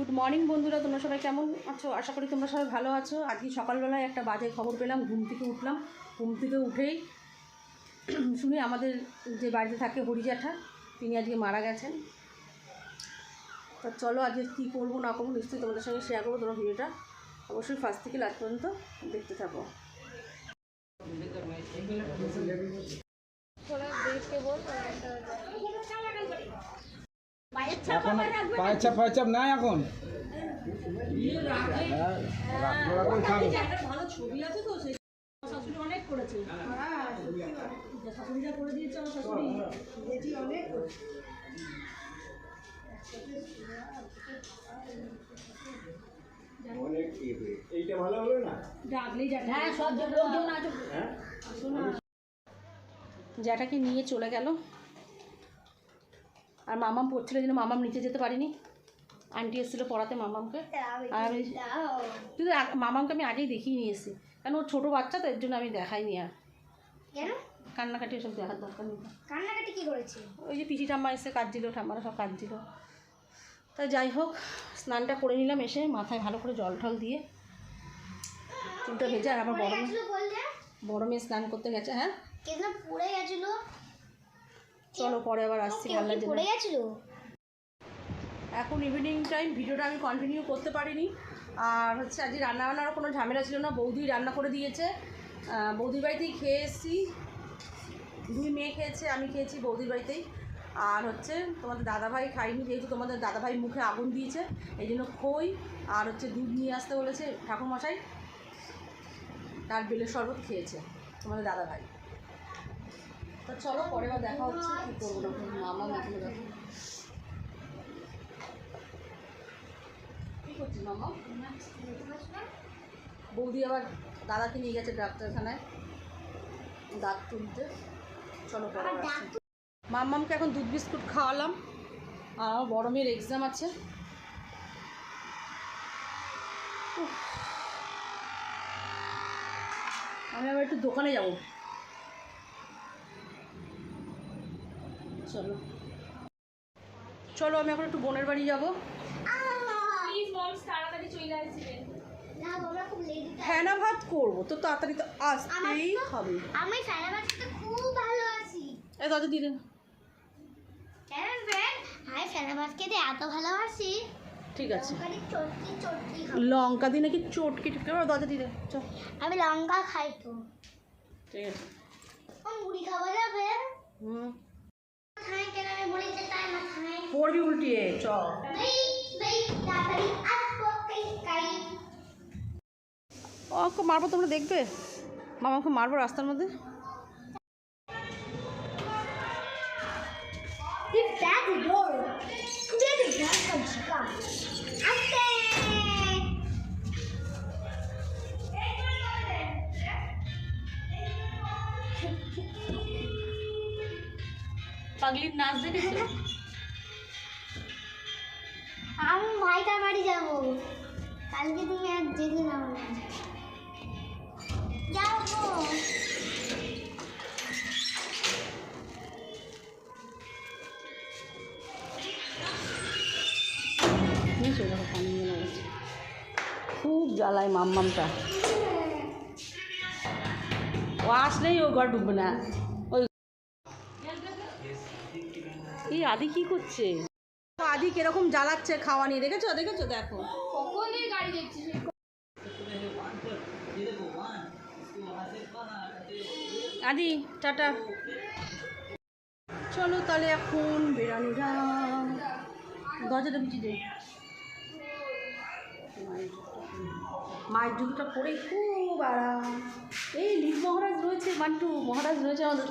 Good morning বন্ধুরা। তোমরা সবাই কেমন আছো? আশা করি তোমরা সবাই ভালো আছো। আজকে সকালবেলায় একটা বাজে খবর পেলাম। ঘুম থেকে উঠলাম। ঘুম থেকে উঠেই শুনি আমাদের যে বাড়িতে থাকে হরি জ্যাঠা, তিনি আজকে মারা গেছেন। তা চলো আজকে কী করব, না করব, নিশ্চয়ই তোমাদের সঙ্গে শেয়ার করব তোমরা ভিডিওটা। অবশ্যই ফার্স্ট থেকে লাস্ট পর্যন্ত দেখতে থাকো। এখন পায়ের চাপ পায়ের চাপ নাই এখন? হ্যাঁ, রাখব রাখব খাব ভালো ছবি আছে তো সেই শাশুড়ি অনেক করেছে। শাশুড়ি যা করে দিয়েছে আমার শাশুড়ি। এইটা ভালো হলো না? ডাকলেই জ্যাঠা হ্যাঁ সব লোকজন আছে। জ্যাঠাকে নিয়ে চলে গেল। আর মামাম পড়ছিল যেন মামাম নিচে যেতে পারিনি। আন্টি এসেছিল পড়াতে মামামকে। আর আমি কিন্তু মামামকে আমি আগেই দেখিয়ে নিয়ে এসেছি। কারণ ওর ছোটো বাচ্চা তো এর জন্য আমি দেখাইনি আর। কেন? কান্নাকাটি এসব দেখার দরকার নেই। কান্নাকাটি কি করেছে? ওই যে পিসি ঠাম্মা এসে কাজ দিল ঠাম্মারা সব কাজ দিল তা যাই হোক স্নানটা করে নিলাম এসে মাথায় ভালো করে জল টল দিয়ে। চুলটা ভেজে আর আমার বড় মেয়ে বড় মেয়ে স্নান করতে গেছে হ্যাঁ। পড়ে গেছিল? চলো পরে আবার আসছি ভালো লাগছে পড়ে গেছিল? এখন ইভিনিং টাইম ভিডিওটা আমি কন্টিনিউ করতে পারিনি। আর হচ্ছে আজকে রান্না বান্নার কোনো ঝামেলা ছিল না। বৌদি রান্না করে দিয়েছে। বৌদির বাড়িতেই খেয়ে এসেছি। দুই মেয়ে খেয়েছে আমি খেয়েছি বৌদির বাড়িতেই। আর হচ্ছে তোমাদের দাদাভাই খাইনি যেহেতু তোমাদের দাদাভাই মুখে আগুন দিয়েছে এই জন্য খই আর হচ্ছে দুধ নিয়ে আসতে বলেছে ঠাকুরমশাই। তার বেলের শরবত খেয়েছে তোমাদের দাদাভাই। তো চলো পরে আবার দেখা হচ্ছে, কী করব? মামা দেখো বৌদি আবার দাদাকে নিয়ে গেছে ডাক্তারখানায়, দাঁত তুলতে। চলো মাম্মামকে এখন দুধ বিস্কুট খাওয়ালাম, আর আমার বড় মেয়ের এক্সাম আছে। আমি আবার একটু দোকানে যাব। চলো। চলো আমি এখন একটু বোনের বাড়ি যাব। ফেনা ভাত করব। তো তাড়াতাড়ি তো আসতেই হবে। আমি ফেনাবাদ খেতে খুব ভালো আছি। এ দাদা খেতে এত ভালোবাসি। ঠিক আছে। লঙ্কা দিয়ে নাকি চটকি টটকি দাদা চল আমি লঙ্কা খাই তো। ঠিক আছে। মুড়ি খাওয়া যাবে? হুম। পড়বি উল্টিয়ে চ। ও মারবো তোমরা দেখবে? মামাকে মারবো রাস্তার মধ্যে। পাগলির নাচ দেখেছ? আমি ভাইটার বাড়ি যাব। কালকে তুমি আর যেতে নাও না। যাব নিয়েছো দেখো পানি নিয়ে নেমেছে? খুব জ্বালায় মাম্মামটা। ও আসলেই ও ঘর ঢুকবে না। এই আদি কি করছে? আদি কীরকম জ্বালাচ্ছে খাওয়া নিয়ে দেখেছ? দেখেছ? দেখো। কখনই গাড়ি দেখছি আদি টাটা। চলো তাহলে এখন বেরানি যাও দরজাটা বিচি দে। মায়ের জুতোটা পরে খুব আরাম। এই লিপ মহারাজ রয়েছে মান্টু মহারাজ রয়েছে আমাদের।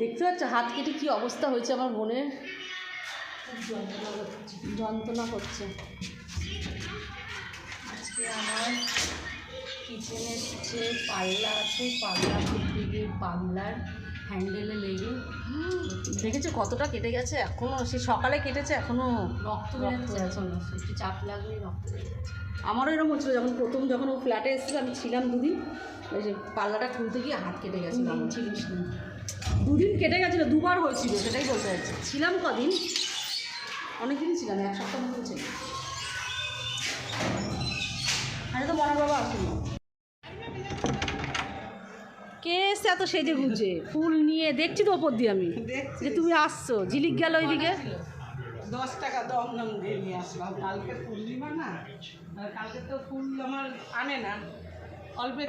দেখতে পাচ্ছ হাত কেটে কি অবস্থা হয়েছে আমার বোনের যন্ত্রণা করছে আজকে আমার কিচেনে হচ্ছে পাল্লা আছে পাল্লা পৃথিবীর পাল্লার হ্যান্ডেলে লেগে। দেখেছ কতটা কেটে গেছে? এখনও সে সকালে কেটেছে এখনও রক্ত বেরোচ্ছে এখন। একটু চাপ লাগলে রক্ত বেরোচ্ছে আমারও এরকম হচ্ছিল যখন প্রথম যখন ও ফ্ল্যাটে এসেছিল আমি ছিলাম দুদিন ওই যে পাল্লাটা খুলতে গিয়ে হাত কেটে গেছিল আমার দুদিন কেটে গেছিল দুবার হয়েছিল সেটাই বলতে চাইছি। ছিলাম কদিন? অনেক দিনই ছিলাম এক সপ্তাহ মতো ছিলাম আরে তো মনার বাবা আসেনি। কে এসছে এত সেজে গুজে? ফুল নিয়ে দেখছি তো ওপর দিয়ে আমি। যে তুমি আসছো ঝিলিক গেল ওইদিকে দশ টাকা দম দম দিয়ে নিয়ে আসলাম। কালকে পূর্ণিমা না? কালকে তো ফুল আমার আনে না।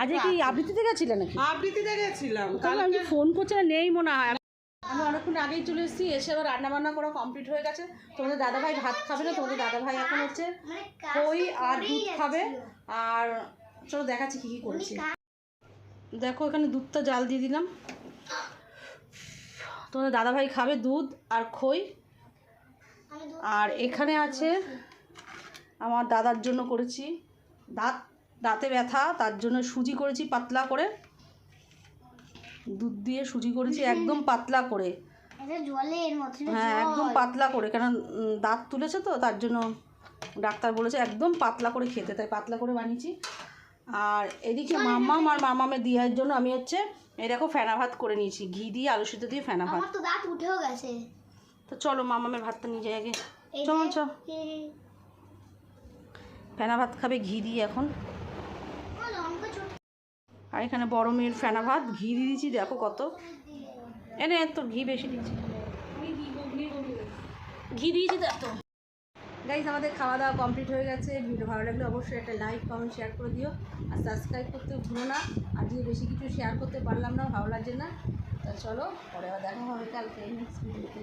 আজকে কি আবৃত্তিতে গেছিলে নাকি? আবৃত্তিতে গেছিলাম। আমি ফোন করছি না নেই মনে হয়। আমি অনেকক্ষণ আগেই চলে এসেছি এসে আবার রান্না বান্না করা কমপ্লিট হয়ে গেছে। তোমাদের দাদাভাই ভাত খাবে না তোমাদের দাদাভাই এখন হচ্ছে খই আর দুধ খাবে। আর চলো দেখাচ্ছি কী কী করেছি। দেখো এখানে দুধটা জাল দিয়ে দিলাম। তোমাদের দাদাভাই খাবে দুধ আর খই। আর এখানে আছে আমার দাদার জন্য করেছি দাঁত দাঁতে ব্যথা তার জন্য সুজি করেছি পাতলা করে। দুধ দিয়ে সুজি করেছি একদম পাতলা করে। হ্যাঁ একদম পাতলা করে কেন দাঁত তুলেছে তো তার জন্য ডাক্তার বলেছে একদম পাতলা করে খেতে তাই পাতলা করে বানিয়েছি। আর এদিকে মাম্মাম আর মামামের দিয়ার জন্য আমি হচ্ছে এই দেখো ফেনা ভাত করে নিয়েছি ঘি দিয়ে আলু সিদ্ধ দিয়ে ফেনা ভাত। তো দাঁত উঠেও গেছে। তো চলো মামামের ভাতটা নিয়ে যাই আগে। চল ফেনা ভাত খাবে ঘি দিয়ে এখন। আর এখানে বড় মেয়ের ফেনা ভাত, ঘি দিয়ে দিয়েছি, দেখো কত। এনে তো ঘি বেশি দিয়েছি। ঘি দিয়েছি তো এত। গাইজ আমাদের খাওয়া দাওয়া কমপ্লিট হয়ে গেছে। ভিডিও ভালো লাগলে অবশ্যই একটা লাইক কমেন্ট শেয়ার করে দিও। আর সাবস্ক্রাইব করতে ভুলো না। যদি বেশি কিছু শেয়ার করতে পারলাম না, ভালো লাগছে না, তা চলো, পরে দেখা হবে কালকে নেক্সট ভিডিওতে